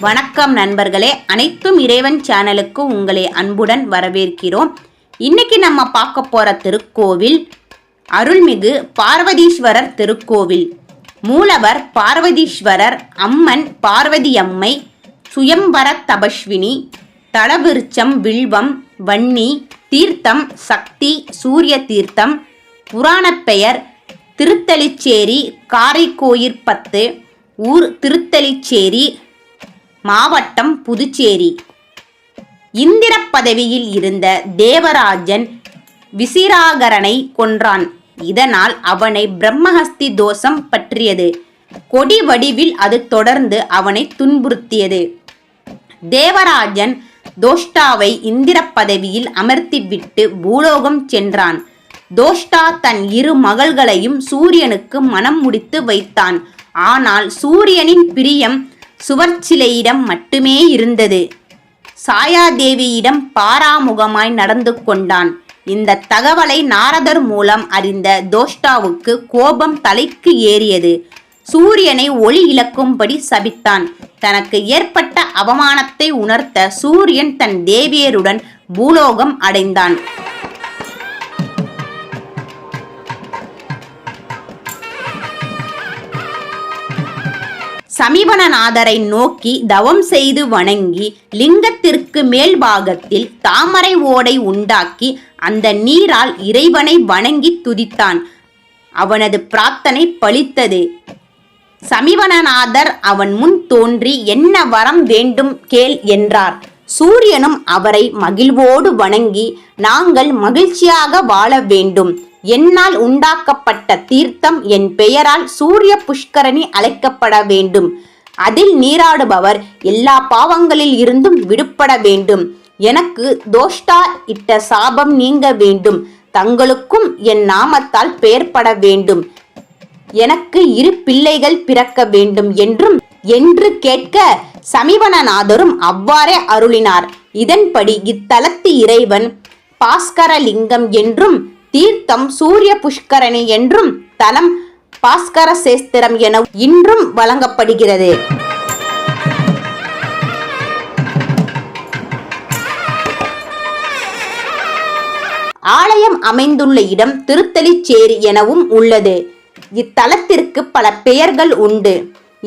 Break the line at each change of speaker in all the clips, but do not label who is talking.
வணக்கம் நண்பர்களே. அனைத்தும் இறைவன் சேனலுக்கு உங்களை அன்புடன் வரவேற்கிறோம். இன்னைக்கு நம்ம பார்க்க போற திருக்கோவில் அருள்மிகு பார்வதீஸ்வரர் திருக்கோவில். மூலவர் பார்வதீஸ்வரர் அம்மன் பார்வதியம்மை சுயம்பர தபஸ்வினி தளவிருச்சம் வில்வம் வன்னி தீர்த்தம் சக்தி சூரிய தீர்த்தம் புராணப் பெயர் திருத்தலிச்சேரி காரைக்கோயிற்பத்து ஊர் திருத்தலிச்சேரி மாவட்டம் புதுச்சேரி. இந்திர பதவியில் இருந்த தேவராஜன் விசிராகரனை கொன்றான். இதனால் அவனை பிரம்மஹஸ்தி தோஷம் பற்றியது. கொடி வடிவில் அது தொடர்ந்து அவனை துன்புறுத்தியது. தேவராஜன் தோஷ்டாவை இந்திர பதவியில் அமர்த்திவிட்டு பூலோகம் சென்றான். தோஷ்டா தன் இரு மகள்களையும் சூரியனுக்கு மனம் முடித்து வைத்தான். ஆனால் சூரியனின் பிரியம் சுவர்ச்சிலையிடம் மட்டுமே இருந்தது. சாயாதேவியிடம் பாராமுகமாய் நடந்து கொண்டான். இந்த தகவலை நாரதர் மூலம் அறிந்த தோஷ்டாவுக்கு கோபம் தலைக்கு ஏறியது. சூரியனை ஒளி இழக்கும்படி சபித்தான். தனக்கு ஏற்பட்ட அவமானத்தை உணர்த்த சூரியன் தன் தேவியருடன் பூலோகம் அடைந்தான். சமீபனநாதரை நோக்கி தவம் செய்து வணங்கி லிங்கத்திற்கு மேல் பாகத்தில் தாமரை ஓடை உண்டாக்கி அந்த நீரால் இறைவனை வணங்கி துதித்தான். அவனது பிரார்த்தனை பலித்தது. சமீபனநாதர் அவன் முன் தோன்றி என்ன வரம் வேண்டும் கேள் என்றார். சூரியனும் அவரை மகிழ்வோடு வணங்கி நாங்கள் மகிழ்ச்சியாக வாழ வேண்டும். என்னால் உண்டாக்கப்பட்ட தீர்த்தம் என் பெயரால் சூரிய புஷ்கரணி அழைக்கப்பட வேண்டும். அதில் நீராடுபவர் எல்லா பாவங்களில் இருந்தும் விடுபட வேண்டும். எனக்கு தோஷ்டா இட்ட சாபம் நீங்க வேண்டும். தங்களுக்கும் என் நாமத்தால் பெயர்பட வேண்டும். எனக்கு இரு பிள்ளைகள் பிறக்க வேண்டும் என்றும் என்று கேட்க சமீபனநாதரும் அவ்வாறே அருளினார். இதன்படி இத்தலத்து இறைவன் பாஸ்கரலிங்கம் என்றும் தீர்த்தம் சூரிய புஷ்கரணி என்றும் தலம் பாஸ்கர சேஸ்திரம் என இன்றும் வழங்கப்படுகிறது. ஆலயம் அமைந்துள்ள இடம் திருத்தலிச்சேரி எனவும் உள்ளது. இத்தலத்திற்கு பல பெயர்கள் உண்டு.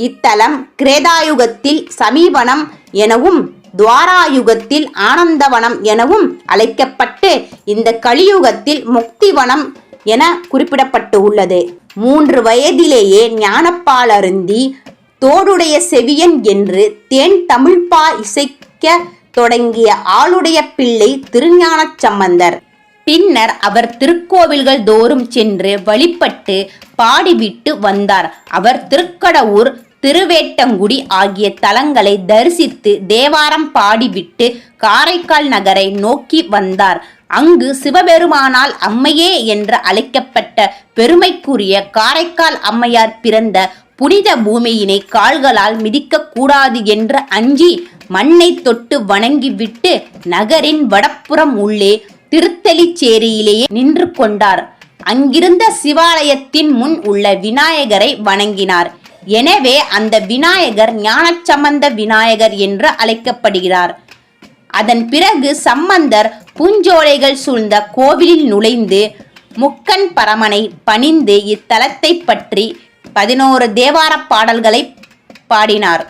இத்தலம் கிரேதாயுகத்தில் சமீபனம் எனவும் துவாராயுகத்தில் ஆனந்தவனம் எனவும் அழைக்கப்பட்டு இந்த கலியுகத்தில் முக்திவனம் என குறிப்பிடப்பட்டு உள்ளது மூன்று வயதிலேயே ஞானப்பால் அருந்தி தோடுடைய செவியன் என்று தேன் தமிழ்பா இசைக்க தொடங்கிய ஆளுடைய பிள்ளை திருஞான சம்பந்தர். பின்னர் அவர் திருக்கோவில்கள் தோறும் சென்று வழிபட்டு பாடிவிட்டு வந்தார். அவர் திருக்கடவுர் திருவேட்டங்குடி ஆகிய தலங்களை தரிசித்து தேவாரம் பாடிவிட்டு காரைக்கால் நகரை நோக்கி வந்தார். அங்கு சிவபெருமானால் அம்மையே என்று அழைக்கப்பட்ட பெருமைக்குரிய காரைக்கால் அம்மையார் பிறந்த புனித பூமியினை கால்களால் மிதிக்க கூடாது என்று அஞ்சி மண்ணை தொட்டு வணங்கிவிட்டு நகரின் வடப்புறம் உள்ளே திருத்தலிச்சேரியிலேயே நின்று கொண்டார். அங்கிருந்த சிவாலயத்தின் முன் உள்ள விநாயகரை வணங்கினார். எனவே அந்த விநாயகர் ஞானச்சம்பந்த விநாயகர் என்று அழைக்கப்படுகிறார். அதன் பிறகு சம்பந்தர் பூஞ்சோலைகள் சூழ்ந்த கோவிலில் நுழைந்து முக்கன் பரமனை பணிந்து இத்தலத்தை பற்றி பதினோரு தேவார பாடல்களை பாடினார்.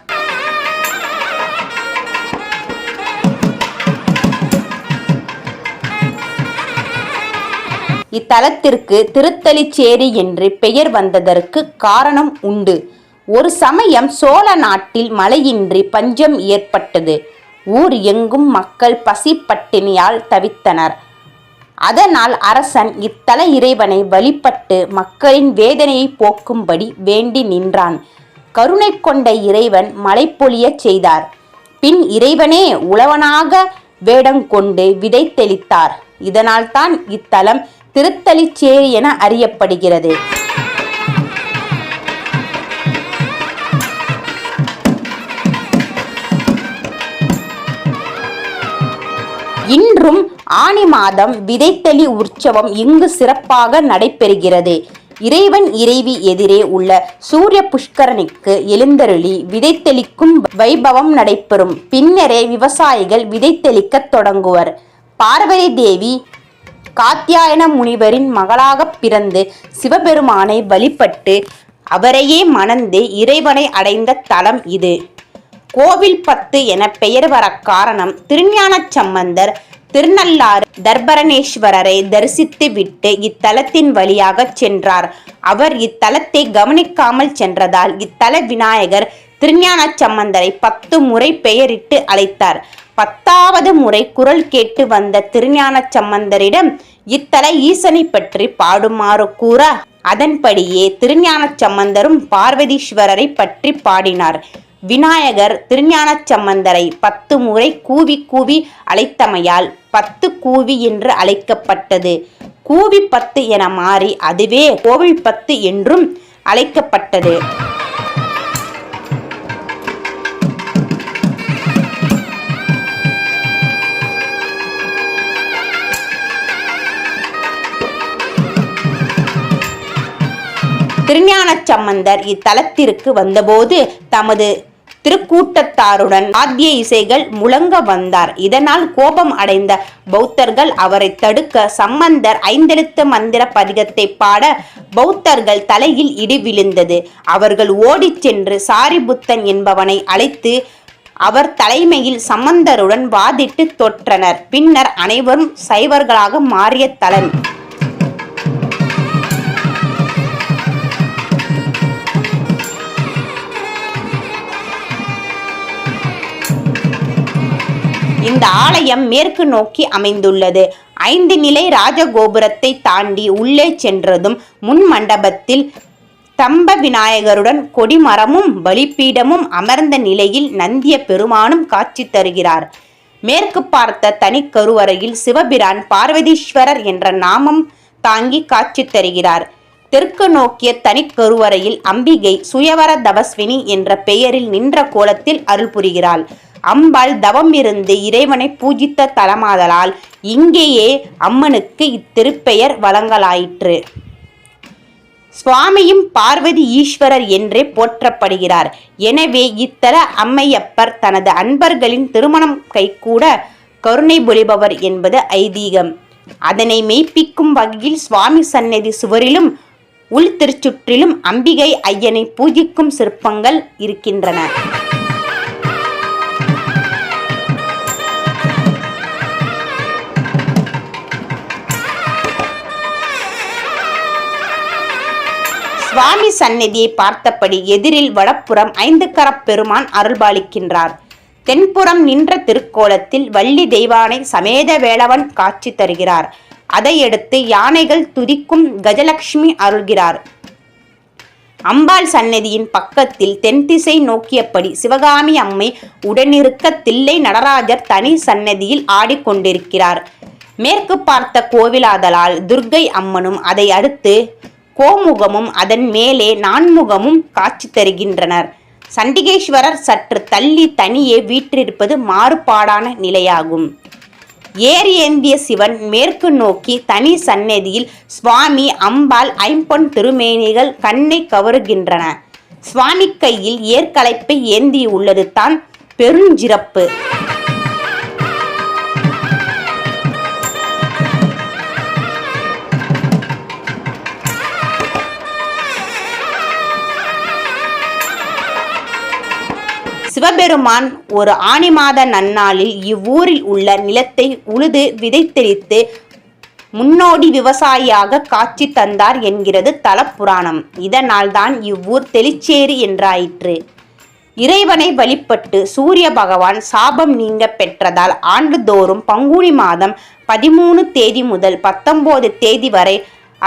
இத்தலத்திற்கு திருத்தலிச்சேரி என்று பெயர் வந்ததற்கு காரணம் உண்டு. ஒரு சமயம் சோழ நாட்டில் மழையின்றி பஞ்சம் ஏற்பட்டது. ஊர் எங்கும் மக்கள் பசி பட்டினியால் தவித்தனர். அதனால் அரசன் இத்தல இறைவனை வழிபட்டு மக்களின் வேதனையை போக்கும்படி வேண்டி நின்றான். கருணை கொண்ட இறைவன் மழை பொழியச் செய்தார். பின் இறைவனே உழவனாக வேடம் கொண்டு விதை தெளித்தார் இதனால்தான் இத்தலம் திருத்தலிச்சேரி என அறியப்படுகிறது. ஆணி ஆனி மாதம் விதைத்தளி உற்சவம் இங்கு சிறப்பாக நடைபெறுகிறது. இறைவன் இறைவி எதிரே உள்ள சூரிய புஷ்கரனுக்கு எழுந்தருளி விதைத்தெளிக்கும் வைபவம் நடைபெறும். பின்னரே விவசாயிகள் விதைத்தெளிக்கத் தொடங்குவர். பார்வதி தேவி காத்தியாயன முனிவரின் மகளாகப் பிறந்து சிவபெருமானை வழிபட்டு அவரையே மணந்து இறைவனை அடைந்த தலம் இது. கோவில் பத்து என பெயர் வர காரணம் திருஞான சம்பந்தர் திருநள்ளாறு தர்பரணேஸ்வரரை தரிசித்து விட்டு இத்தலத்தின் வழியாக சென்றார். அவர் இத்தலத்தை கவனிக்காமல் சென்றதால் இத்தல விநாயகர் திருஞான சம்பந்தரை பத்து முறை பெயரிட்டு அழைத்தார். பத்தாவது முறை குரல் கேட்டு வந்த திருஞான சம்பந்தரிடம் இத்தல ஈசனை பற்றி பாடுமாறு கூற அதன்படியே திருஞான சம்பந்தரும் பார்வதீஸ்வரரை பற்றி பாடினார். விநாயகர் திருஞான சம்பந்தரை பத்து முறை கூவி கூவி அழைத்தமையால் பத்து கூவி என்று அழைக்கப்பட்டது. கூவி பத்து என மாறி அதுவே கோவில் பத்து என்றும் அழைக்கப்பட்டது. திருஞான சம்பந்தர் இத்தலத்திற்கு வந்தபோது தமது திருக்கூட்டத்தாருடன் வாத்திய இசைகள் முழங்க வந்தார். இதனால் கோபம் அடைந்த பௌத்தர்கள் அவரை தடுக்க சம்பந்தர் ஐந்தெழுத்து மந்திர பதிகத்தை பாட பௌத்தர்கள் தலையில் இடி விழுந்தது. அவர்கள் ஓடிச் சென்று சாரிபுத்தன் என்பவனை அழைத்து அவர் தலைமையில் சம்பந்தருடன் வாதிட்டு தொற்றனர். பின்னர் அனைவரும் சைவர்களாக மாறிய தலன் இந்த ஆலயம் மேற்கு நோக்கி அமைந்துள்ளது. ஐந்து நிலை ராஜகோபுரத்தை தாண்டி உள்ளே சென்றதும் முன் மண்டபத்தில் தம்ப விநாயகருடன் கொடிமரமும் பலிப்பீடமும் அமர்ந்த நிலையில் நந்திய பெருமானும் காட்சி தருகிறார். மேற்கு பார்த்த தனி கருவறையில் சிவபிரான் பார்வதீஸ்வரர் என்ற நாமம் தாங்கி காட்சி தருகிறார். தெற்கு நோக்கிய தனிக்கருவறையில் அம்பிகை சுயவர தவஸ்வினி என்ற பெயரில் நின்ற கோலத்தில் அருள் புரிகிறாள். அம்பாள் தவம் இருந்து இறைவனை பூஜித்த தலமாதலால் இங்கேயே அம்மனுக்கு இத்திருப்பெயர் வழங்கலாயிற்று. சுவாமியும் பார்வதி ஈஸ்வரர் என்றே போற்றப்படுகிறார். எனவே இத்தல அம்மையப்பர் தனது அன்பர்களின் திருமணம் கைகூட கருணை பொழிபவர் என்பது ஐதீகம். அதனை மெய்ப்பிக்கும் வகையில் சுவாமி சன்னதி சுவரிலும் உள் திருச்சுற்றிலும் அம்பிகை ஐயனை பூஜிக்கும் சிற்பங்கள் இருக்கின்றன. சுவாமி சந்நிதியை பார்த்தபடி எதிரில் வடப்புறம் ஐந்து கரப்பெருமான் அருள்பாலிக்கின்றார். தென்புறம் நின்ற திருக்கோலத்தில் வள்ளி தெய்வானை சமேத வேளவன் காட்சி தருகிறார். அதையடுத்து யானைகள் துதிக்கும் கஜலட்சுமி அருள்கிறார். அம்பாள் சன்னதியின் பக்கத்தில் தென்திசை நோக்கியபடி சிவகாமி அம்மை உடனிருக்க தில்லை நடராஜர் தனி சன்னதியில் ஆடிக்கொண்டிருக்கிறார். மேற்கு பார்த்த கோவிலாதலால் துர்க்கை அம்மனும் அதை அடுத்து கோமுகமும் அதன் மேலே நான்முகமும் காட்சி தருகின்றனர். சண்டிகேஸ்வரர் சற்று தள்ளி தனியே வீற்றிருப்பது மாறுபாடான நிலையாகும். ஏர் ஏந்திய சிவன் மேற்கு நோக்கி தனி சந்நதியில் சுவாமி அம்பாள் ஐம்பொன் திருமேனிகள் கண்ணை கவருகின்றன. சுவாமி கையில் ஏற்கலைப்பை ஏந்தியுள்ளது தான் பெருஞ்சிறப்பு. சிவபெருமான் ஒரு ஆணி மாத நன்னாளில் இவ்வூரில் உள்ள நிலத்தை உழுது விதைத்தெளித்து முன்னோடி விவசாயியாக காட்சி தந்தார் என்கிறது தலப்புராணம். இதனால் தான் இவ்வூர் தெளிச்சேரி என்றாயிற்று. இறைவனை வழிபட்டு சூரிய பகவான் சாபம் நீங்க பெற்றதால் ஆண்டுதோறும் பங்குனி மாதம் பதிமூணு தேதி முதல் பத்தொன்பது தேதி வரை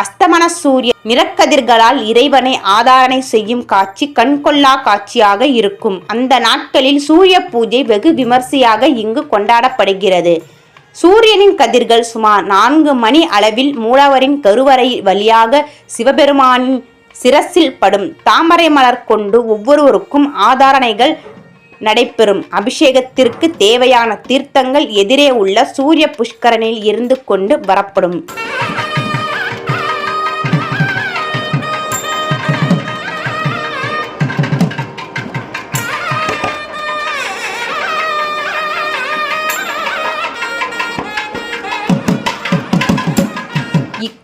அஸ்தமன சூரிய நிறக்கதிர்களால் இறைவனை ஆதாரணை செய்யும் காட்சி கண்கொள்ளா காட்சியாக இருக்கும். அந்த நாட்களில் சூரிய பூஜை வெகு விமர்சையாக இங்கு கொண்டாடப்படுகிறது. சூரியனின் கதிர்கள் சுமார் நான்கு மணி அளவில் மூலவரின் கருவறை வழியாக சிவபெருமானின் சிரசில் படும். தாமரை மலர் கொண்டு ஒவ்வொருவருக்கும் ஆதாரணைகள் நடைபெறும். அபிஷேகத்திற்கு தேவையான தீர்த்தங்கள் எதிரே உள்ள சூரிய புஷ்கரனில் இருந்து கொண்டு வரப்படும்.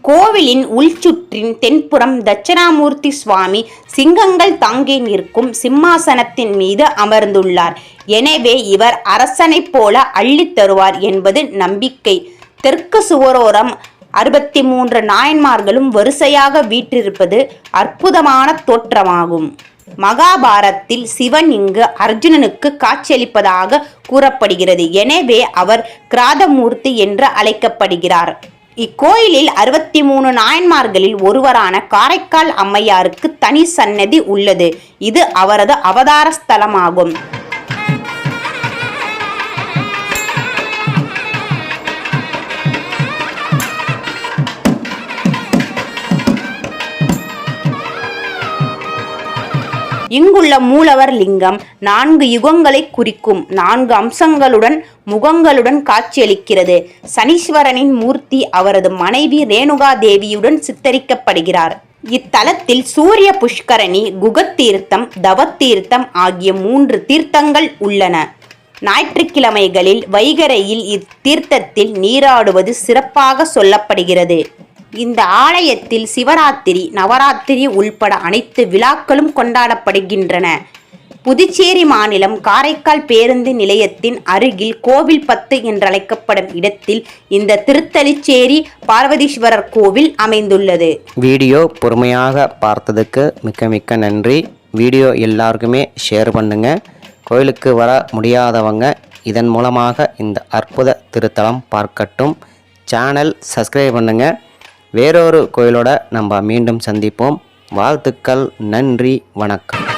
கோவிலின் உள்சுற்றின் தென்புறம் தட்சிணாமூர்த்தி சுவாமி சிங்கங்கள் தாங்கி நிற்கும் சிம்மாசனத்தின் மீது அமர்ந்துள்ளார். எனவே இவர் அரசனைப் போல அள்ளித் தருவார் என்பது நம்பிக்கை. தெற்கு சுவரோரம் அறுபத்தி மூன்று நாயன்மார்களும் வரிசையாக வீற்றிருப்பது அற்புதமான தோற்றமாகும். மகாபாரத்தில் சிவன் இங்கு அர்ஜுனனுக்கு காட்சியளிப்பதாக கூறப்படுகிறது. எனவே அவர் கிராதமூர்த்தி என்று அழைக்கப்படுகிறார். இக்கோயிலில் அறுபத்தி மூணு நாயன்மார்களில் ஒருவரான காரைக்கால் அம்மையாருக்கு தனி சன்னதி உள்ளது. இது அவரது அவதார ஸ்தலமாகும். இங்குள்ள மூலவர் லிங்கம் நான்கு யுகங்களை குறிக்கும் நான்கு அம்சங்களுடன் முகங்களுடன் காட்சியளிக்கிறது. சனீஸ்வரனின் மூர்த்தி அவரது மனைவி ரேணுகா தேவியுடன் சித்தரிக்கப்படுகிறார். இத்தலத்தில் சூரிய புஷ்கரணி குகத்தீர்த்தம் தவத்தீர்த்தம் ஆகிய மூன்று தீர்த்தங்கள் உள்ளன. ஞாயிற்றுக்கிழமைகளில் வைகரையில் இத்தீர்த்தத்தில் நீராடுவது சிறப்பாக சொல்லப்படுகிறது. இந்த ஆலயத்தில் சிவராத்திரி நவராத்திரி உள்பட அனைத்து விழாக்களும் கொண்டாடப்படுகின்றன. புதுச்சேரி மாநிலம் காரைக்கால் பேருந்து நிலையத்தின் அருகில் கோவில் பத்து என்றழைக்கப்படும் இடத்தில் இந்த திருத்தலிச்சேரி பார்வதீஸ்வரர் கோவில் அமைந்துள்ளது.
வீடியோ பொறுமையாக பார்த்ததுக்கு மிக்க மிக்க நன்றி. வீடியோ எல்லாருக்குமே ஷேர் பண்ணுங்க. கோயிலுக்கு வர முடியாதவங்க இதன் மூலமாக இந்த அற்புத திருத்தலம் பார்க்கட்டும். சேனல் சப்ஸ்கிரைப் பண்ணுங்கள் வேறொரு கோயிலோட நம்ம மீண்டும் சந்திப்போம். வாழ்த்துக்கள் நன்றி வணக்கம்.